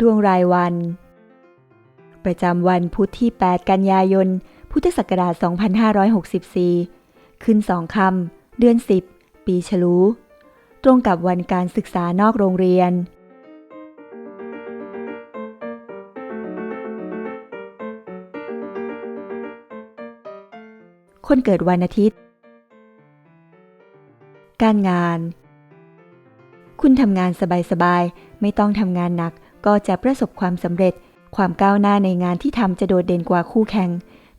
ดวงรายวัน ประจำวันพุธที่ 8 กันยายน พุทธศักราช 2564 ขึ้นสองคำเดือน 10 ปีฉลู ตรงกับวันการศึกษานอกโรงเรียน คนเกิดวันอาทิตย์ การงาน คุณทำงานสบายๆ ไม่ต้องทำงานหนัก ก็จะประสบความสำเร็จ ความก้าวหน้าในงานที่ทำจะโดดเด่นกว่าคู่แข่ง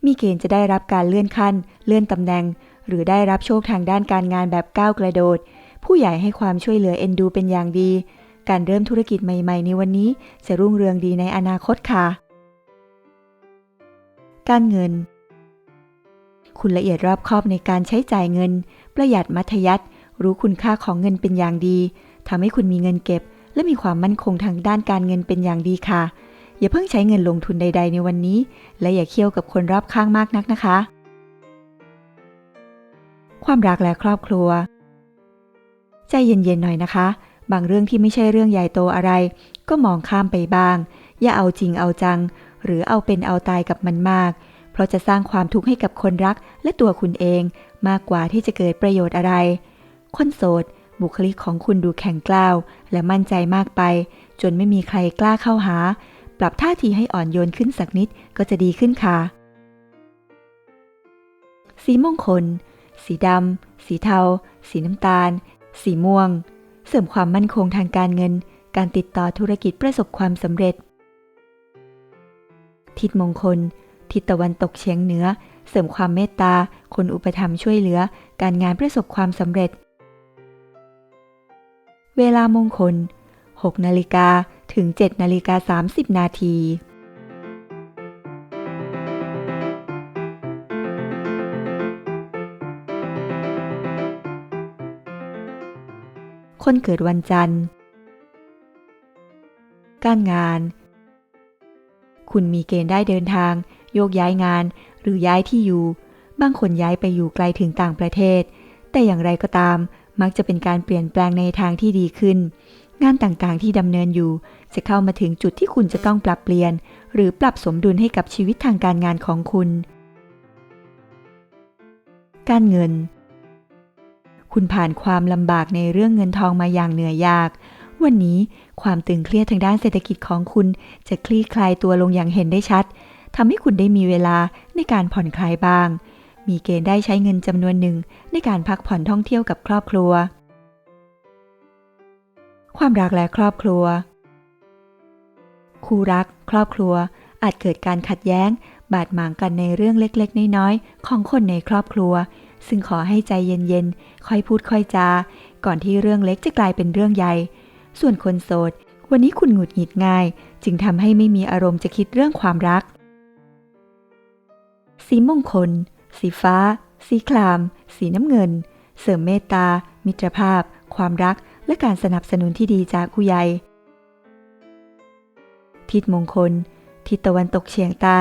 มีเกณฑ์จะได้รับการเลื่อนขั้น เลื่อนตำแหน่ง หรือได้รับโชคทางด้านการงานแบบก้าวกระโดด ผู้ใหญ่ให้ความช่วยเหลือเอ็นดูเป็นอย่างดี การเริ่มธุรกิจใหม่ ๆ ในวันนี้จะรุ่งเรืองดีในอนาคตค่ะ การเงิน คุณละเอียดรอบคอบในการใช้จ่ายเงิน ประหยัดมัธยัติรู้คุณค่าของเงินเป็นอย่างดีทำให้คุณมีเงินเก็บ และมีความมั่นคงทางด้านการเงินเป็นอย่างดีค่ะ อย่าเพิ่งใช้เงินลงทุนใด ๆ ในวันนี้ และอย่าเคี่ยวกับคนรอบข้างมากนักนะคะ ความรักและครอบครัว ใจเย็นๆหน่อยนะคะ บางเรื่องที่ไม่ใช่เรื่องใหญ่โตอะไร ก็มองข้ามไปบ้าง อย่าเอาจริงเอาจัง หรือเอาเป็นเอาตายกับมันมาก เพราะจะสร้างความทุกข์ให้กับคนรักและตัวคุณเอง มากกว่าที่จะเกิดประโยชน์อะไร คนโสด บุคลิกของคุณดูแข็งกล้าว และมั่นใจมากไป จนไม่มีใครกล้าเข้าหา ปรับท่าทีให้อ่อนโยนขึ้นสักนิดก็จะดีขึ้นค่ะ สีมงคล สีดำ สีเทา สีน้ำตาล สีม่วง เสริมความมั่นคงทางการเงิน การติดต่อธุรกิจประสบความสำเร็จ ทิศมงคล ทิศตะวันตกเฉียงเหนือ เสริมความเมตตา คนอุปถัมภ์ช่วยเหลือ การงานประสบความสำเร็จ เวลามงคล 6 นาฬิกาถึง 7 นาฬิกา 30 นาทีคนเกิดวันจันทร์ การงาน คุณมีเกณฑ์ได้เดินทาง โยกย้ายงาน หรือย้ายที่อยู่ บางคนย้ายไปอยู่ไกลถึงต่างประเทศ แต่อย่างไรก็ตาม มักจะเป็นการเปลี่ยนแปลงในทางที่ดีขึ้น งานต่างๆที่ดำเนินอยู่ จะเข้ามาถึงจุดที่คุณจะต้องปรับเปลี่ยน หรือปรับสมดุลให้กับชีวิตทางการงานของคุณ การเงิน คุณผ่านความลำบากในเรื่องเงินทองมาอย่างเหนื่อยยาก วันนี้ความตึงเครียดทางด้านเศรษฐกิจของคุณจะคลี่คลายตัวลงอย่างเห็นได้ชัดทำให้คุณได้มีเวลาในการผ่อนคลายบ้าง มีเกณฑ์ได้ใช้เงินจำนวนหนึ่งในการพักผ่อนท่องเที่ยวกับครอบครัว ความรักและครอบครัว คู่รัก ครอบครัว อาจเกิดการขัดแย้ง บาดหมางกันในเรื่องเล็กๆ น้อยๆ ของคนในครอบครัว ซึ่งขอให้ใจเย็นๆ ค่อยพูดค่อยจา ก่อนที่เรื่องเล็กจะกลายเป็นเรื่องใหญ่ ส่วนคนโสด วันนี้คุณหงุดหงิดง่าย จึงทำให้ไม่มีอารมณ์จะคิดเรื่องความรักสีมงคล สีฟ้า สีคราม สีน้ำเงิน เสริมเมตตา มิตรภาพ ความรัก และการสนับสนุนที่ดีจากผู้ใหญ่ ทิศมงคล ทิศตะวันตกเฉียงใต้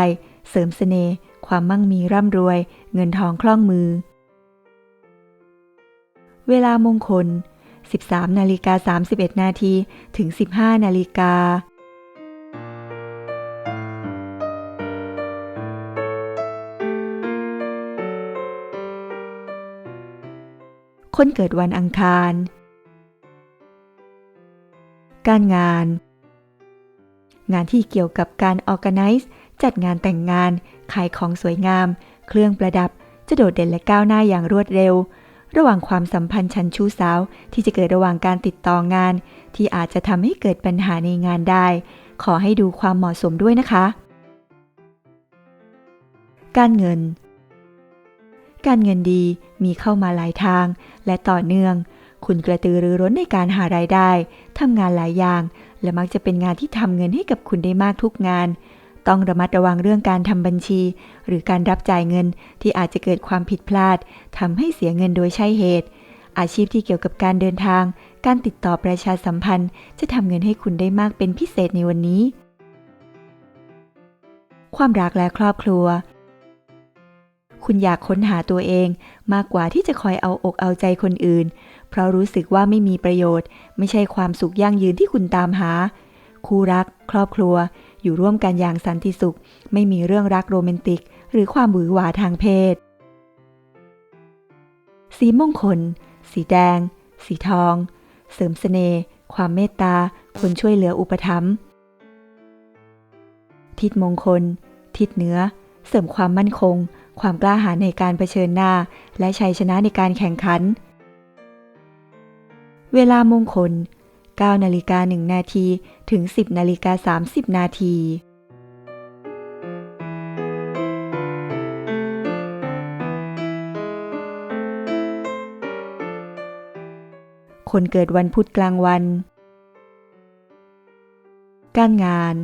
เสริมเสน่ห์ ความมั่งมีร่ำรวย เงินทองคล่องมือ เวลามงคล 13 นาฬิกา 31 นาที ถึง 15 นาฬิกา คนเกิดวันอังคาร การงาน งานที่เกี่ยวกับการ organize จัดงานแต่งงาน ขายของสวยงาม เครื่องประดับ จะโดดเด่นและก้าวหน้าอย่างรวดเร็ว ระหว่างความสัมพันธ์ชั้นชู้สาว ที่จะเกิดระหว่างการติดต่องาน ที่อาจจะทำให้เกิดปัญหาในงานได้ ขอให้ดูความเหมาะสมด้วยนะคะ การเงิน การเงินดีมีเข้ามาหลายทาง และต่อเนื่อง คุณกระตือรือร้นในการหารายได้ทำงานหลายอย่าง และมักจะเป็นงานที่ทำเงินให้กับคุณได้มากทุกงาน ต้องระมัดระวังเรื่องการทำบัญชี หรือการรับจ่ายเงินที่อาจจะเกิดความผิดพลาดทำให้เสียเงินโดยใช่เหตุ อาชีพที่เกี่ยวกับการเดินทาง การติดต่อประชาสัมพันธ์ จะทำเงินให้คุณได้มากเป็นพิเศษในวันนี้ความรักและครอบครัว คุณอยากค้นหาตัวเอง มากกว่าที่จะคอยเอาอกเอาใจคนอื่น เพราะรู้สึกว่าไม่มีประโยชน์ ไม่ใช่ความสุขยั่งยืนที่คุณตามหา คู่รัก ครอบครัว อยู่ร่วมกันอย่างสันติสุข ไม่มีเรื่องรักโรแมนติก หรือความหวือหวาทางเพศ สีมงคล สีแดง สีทอง เสริมเสน่ห์ความเมตตา คนช่วยเหลืออุปถัมภ์ทิศมงคล ทิศเหนือ เสริมความมั่นคง ความกล้าหาญในการเผชิญหน้า และชัยชนะในการแข่งขัน เวลามงคล 9นาฬิกา1นาทีถึง 10นาฬิกา30 นาทีคนเกิดวันพุธกลางวัน การงาน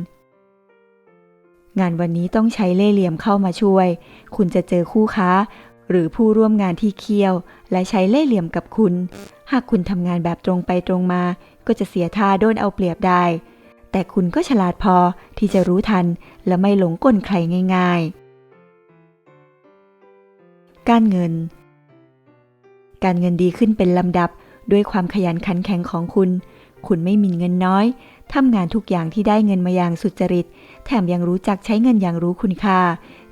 งานวันนี้ต้องใช้เล่เหลี่ยมเข้ามาช่วย คุณจะเจอคู่ค้า หรือผู้ร่วมงานที่เคี่ยว และใช้เล่เหลี่ยมกับคุณ หากคุณทำงานแบบตรงไปตรงมา ก็จะเสียท่าโดนเอาเปรียบได้ แต่คุณก็ฉลาดพอที่จะรู้ทัน และไม่หลงกลใครง่าย ๆ การเงิน การเงินดีขึ้นเป็นลำดับด้วยความขยันขันแข็งของคุณ คุณไม่มีเงินน้อยทำงานทุกอย่างที่ได้เงินมาอย่างสุจริต แถมยังรู้จักใช้เงินอย่างรู้คุณค่า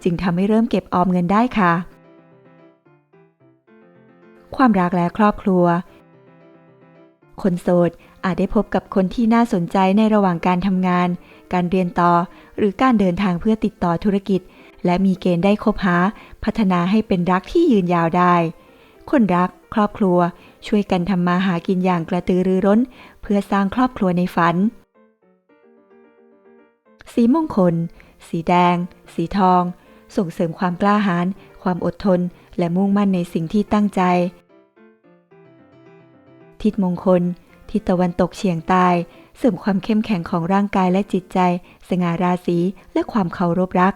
จึงทำให้เริ่มเก็บออมเงินได้ค่ะ ความรักและครอบครัว คนโสดอาจได้พบกับคนที่น่าสนใจในระหว่างการทำงาน การเรียนต่อ หรือการเดินทางเพื่อติดต่อธุรกิจ และมีเกณฑ์ได้คบหา พัฒนาให้เป็นรักที่ยืนยาวได้ คนรัก ครอบครัว ช่วยกันทำมาหากินอย่างกระตือรือร้น เพื่อสร้างครอบครัวในฝัน สีมงคล สีแดง สีทอง ส่งเสริมความกล้าหาญ ความอดทน และมุ่งมั่นในสิ่งที่ตั้งใจ ทิศมงคล ทิศตะวันตกเฉียงใต้เสริมความเข้มแข็งของร่างกายและจิตใจ สง่าราศีและความเคารพรัก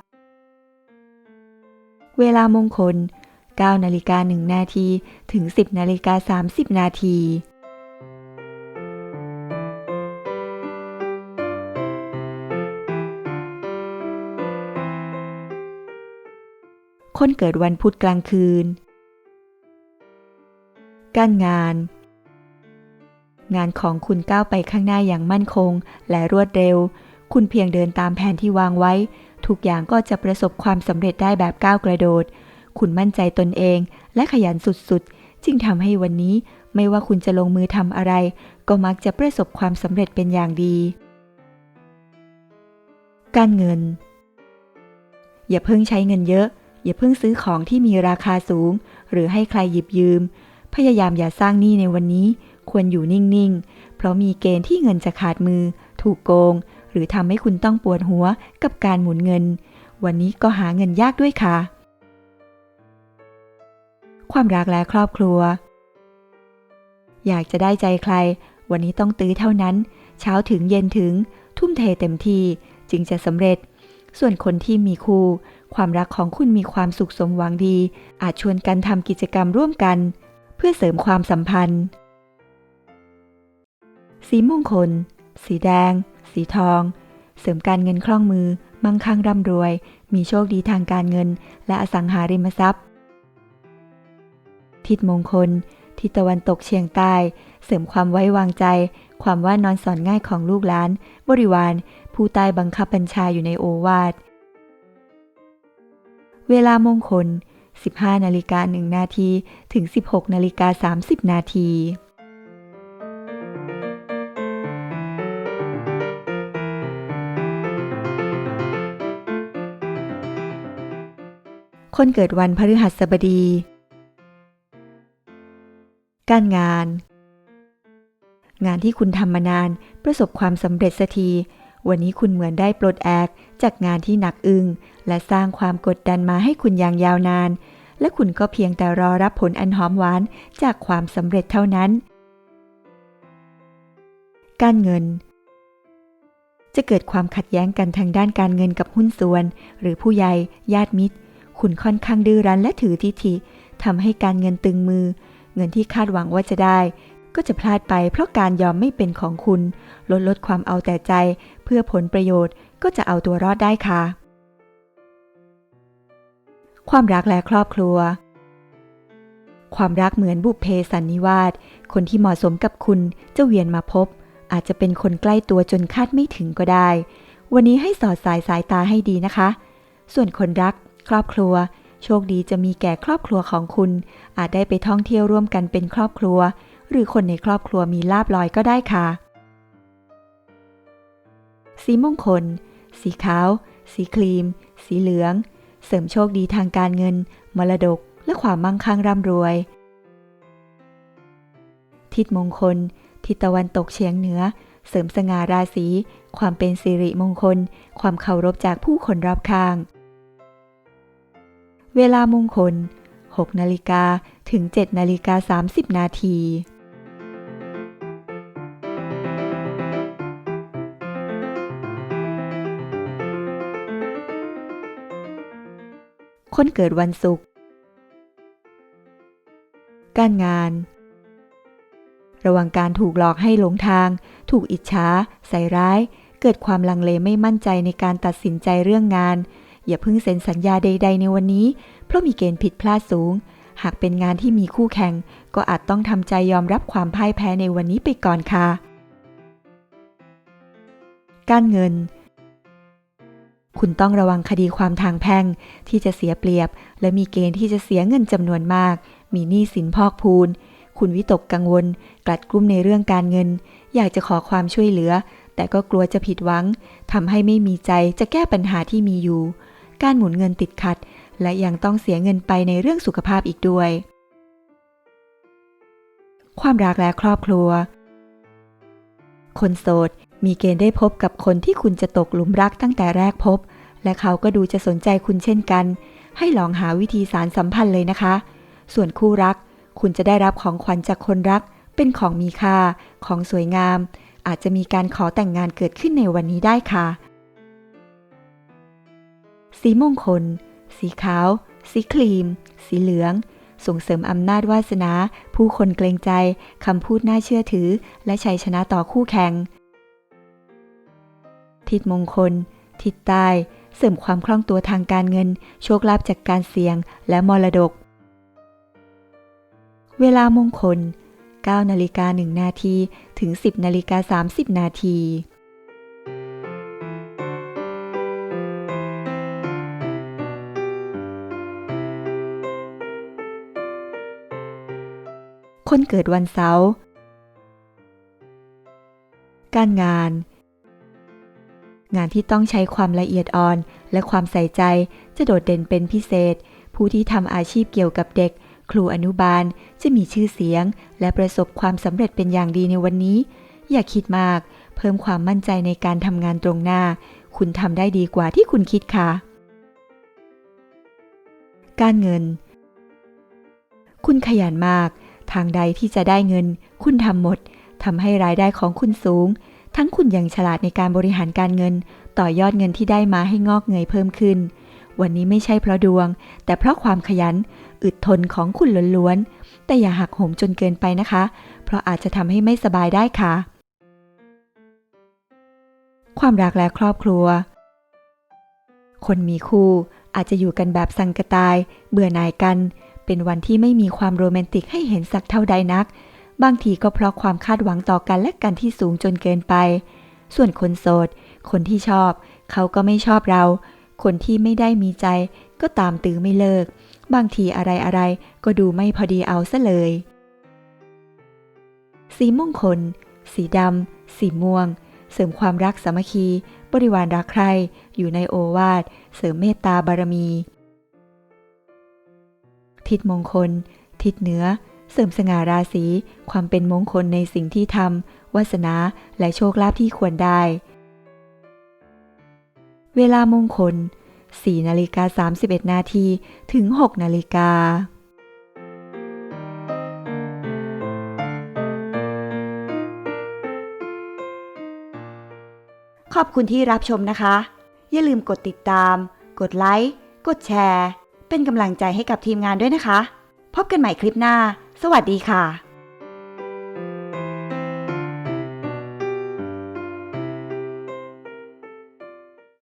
เวลามงคล9นาฬิกา1นาทีถึง 10นาฬิกา30นาที คนเกิดวันพุธกลางคืน การงาน งานของคุณก้าวไปข้างหน้าอย่างมั่นคง และรวดเร็ว คุณเพียงเดินตามแผนที่วางไว้ ทุกอย่างก็จะประสบความสำเร็จได้แบบก้าวกระโดด คุณมั่นใจตนเองและขยันสุดๆ จึงทำให้วันนี้ไม่ว่าคุณจะลงมือทำอะไร ก็มักจะประสบความสำเร็จเป็นอย่างดี การเงิน อย่าเพิ่งใช้เงินเยอะ อย่าเพิ่งซื้อของที่มีราคาสูง หรือให้ใครหยิบยืม พยายามอย่าสร้างหนี้ในวันนี้ ควรอยู่นิ่งๆ เพราะมีเกณฑ์ที่เงินจะขาดมือ ถูกโกง หรือทำให้คุณต้องปวดหัวกับการหมุนเงิน วันนี้ก็หาเงินยากด้วยค่ะ ความรักและครอบครัว อยากจะได้ใจใคร วันนี้ต้องตื้อเท่านั้น เช้าถึงเย็นถึง ทุ่มเทเต็มที่จึงจะสำเร็จ ส่วนคนที่มีคู่ ความรักของคุณมีความสุขสมหวังดี อาจชวนกันทำกิจกรรมร่วมกัน เพื่อเสริมความสัมพันธ์ สีมงคล สีแดง สีทอง เสริมการเงินคล่องมือ มั่งคั่งร่ำรวย มีโชคดีทางการเงิน และอสังหาริมทรัพย์ ทิศมงคล ทิศตะวันตกเฉียงใต้ เสริมความไว้วางใจ ความว่านอนสอนง่ายของลูกหลาน บริวาร ผู้ใต้บังคับบัญชาอยู่ในโอวาท เวลามงคล 15 นาฬิกา 1 นาที ถึง 16 นาฬิกา 30 นาที คนเกิดวันพฤหัสบดี การงาน งานที่คุณทำมานานประสบความสำเร็จสักที วันนี้คุณเหมือนได้ปลดแอกจากงานที่หนักอึ้งและสร้างความกดดันมาให้คุณอย่างยาวนาน และคุณก็เพียงแต่รอรับผลอันหอมหวานจากความสำเร็จเท่านั้น การเงิน จะเกิดความขัดแย้งกันทางด้านการเงินกับหุ้นส่วน หรือผู้ใหญ่ญาติมิตร คุณค่อนข้างดื้อรั้นและถือทิฐิทำให้การเงินตึงมือ เงินที่คาดหวังว่าจะได้ ก็จะพลาดไปเพราะการยอมไม่เป็นของคุณ ลดลดความเอาแต่ใจ เพื่อผลประโยชน์ก็จะเอาตัวรอดได้ค่ะ ความรักและครอบครัว ความรักเหมือนบุพเพสันนิวาสคนที่เหมาะสมกับคุณจะเวียนมาพบ อาจจะเป็นคนใกล้ตัวจนคาดไม่ถึงก็ได้ วันนี้ให้สอดสายสายตาให้ดีนะคะ ส่วนคนรัก ครอบครัว โชคดีจะมีแก่ครอบครัวของคุณ อาจได้ไปท่องเที่ยวร่วมกันเป็นครอบครัว หรือคนในครอบครัวมีลาบลอยก็ได้ค่ะ สีมงคล สีขาว สีครีม สีเหลือง เสริมโชคดีทางการเงิน มรดก และความมั่งคั่งร่ำรวย ทิศมงคล ทิศตะวันตกเฉียงเหนือ เสริมสง่าราศี ความเป็นสิริมงคล ความเคารพจากผู้คนรอบข้าง เวลามงคล6นาฬิกาถึง7นาฬิกา30 นาที คนเกิดวันศุกร์ การงาน ระวังการถูกหลอกให้หลงทาง ถูกอิจฉา ใส่ร้าย เกิดความลังเลไม่มั่นใจในการตัดสินใจเรื่องงาน อย่าเพิ่งเซ็นสัญญาใด ๆ ในวันนี้ เพราะมีเกณฑ์ผิดพลาดสูง หากเป็นงานที่มีคู่แข่ง ก็อาจต้องทำใจยอมรับความพ่ายแพ้ในวันนี้ไปก่อนค่ะ การเงิน คุณต้องระวังคดีความทางแพ่งที่จะเสียเปรียบ และมีเกณฑ์ที่จะเสียเงินจำนวนมาก มีหนี้สินพอกพูน คุณวิตกกังวล กลัดกลุ้มในเรื่องการเงิน อยากจะขอความช่วยเหลือ แต่ก็กลัวจะผิดหวังทำให้ไม่มีใจจะแก้ปัญหาที่มีอยู่ การหมุนเงินติดขัด และยังต้องเสียเงินไปในเรื่องสุขภาพอีกด้วย ความรักและครอบครัว คนโสด มีเกณฑ์ได้พบกับคนที่คุณจะตกหลุมรักตั้งแต่แรกพบ และเขาก็ดูจะสนใจคุณเช่นกัน ให้ลองหาวิธีสารสัมพันธ์เลยนะคะ ส่วนคู่รัก คุณจะได้รับของขวัญจากคนรัก เป็นของมีค่า ของสวยงาม อาจจะมีการขอแต่งงานเกิดขึ้นในวันนี้ได้ค่ะ สีมงคล สีขาว สีครีม สีเหลืองส่งเสริมอำนาจวาสนา ผู้คนเกรงใจ คำพูดน่าเชื่อถือ และชัยชนะต่อคู่แข่ง ทิศมงคล ทิศใต้ เสริมความคล่องตัวทางการเงิน โชคลาภจากการเสี่ยง และมรดก เวลามงคล 9นาฬิกา1นาทีถึง 10นาฬิกา30นาทีคนเกิดวันเสาร์ การงาน งานที่ต้องใช้ความละเอียดอ่อน และความใส่ใจจะโดดเด่นเป็นพิเศษ ผู้ที่ทำอาชีพเกี่ยวกับเด็ก ครูอนุบาลจะมีชื่อเสียง และประสบความสำเร็จเป็นอย่างดีในวันนี้ อย่าคิดมาก เพิ่มความมั่นใจในการทำงานตรงหน้า คุณทำได้ดีกว่าที่คุณคิดค่ะ การเงิน คุณขยันมาก ทางใดที่จะได้เงิน คุณทำหมดทำให้รายได้ของคุณสูง ทั้งคุณยังฉลาดในการบริหารการเงิน ต่อยอดเงินที่ได้มาให้งอกเงยเพิ่มขึ้น วันนี้ไม่ใช่เพราะดวง แต่เพราะความขยัน อึดทนของคุณล้วนๆ แต่อย่าหักโหมจนเกินไปนะคะ เพราะอาจจะทำให้ไม่สบายได้ค่ะ ความรักและครอบครัว คนมีคู่อาจจะอยู่กันแบบสังกตาย เบื่อหน่ายกัน เป็นวันที่ไม่มีความโรแมนติกให้เห็นสักเท่าใดนัก บางทีก็เพราะความคาดหวังต่อกันและกันที่สูงจนเกินไป ส่วนคนโสด คนที่ชอบ เขาก็ไม่ชอบเรา คนที่ไม่ได้มีใจ ก็ตามตื้อไม่เลิก บางทีอะไรอะไรก็ดูไม่พอดีเอาซะเลย สีมงคล สีดำ สีม่วง เสริมความรักสามัคคี บริวารรักใคร อยู่ในโอวาท เสริมเมตตาบารมี ทิศมงคล ทิศเหนือ เสริมสง่าราศีความเป็นมงคลในสิ่งที่ทำวาสนาและโชคลาภที่ควรได้ เวลามงคล 4 นาฬิกา 31 นาทีถึง 6 นาฬิกาขอบคุณที่รับชมนะคะ อย่าลืมกดติดตาม กดไลค์ กดแชร์ เป็นกำลังใจให้กับทีมงานด้วยนะคะ พบกันใหม่คลิปหน้า สวัสดีค่ะ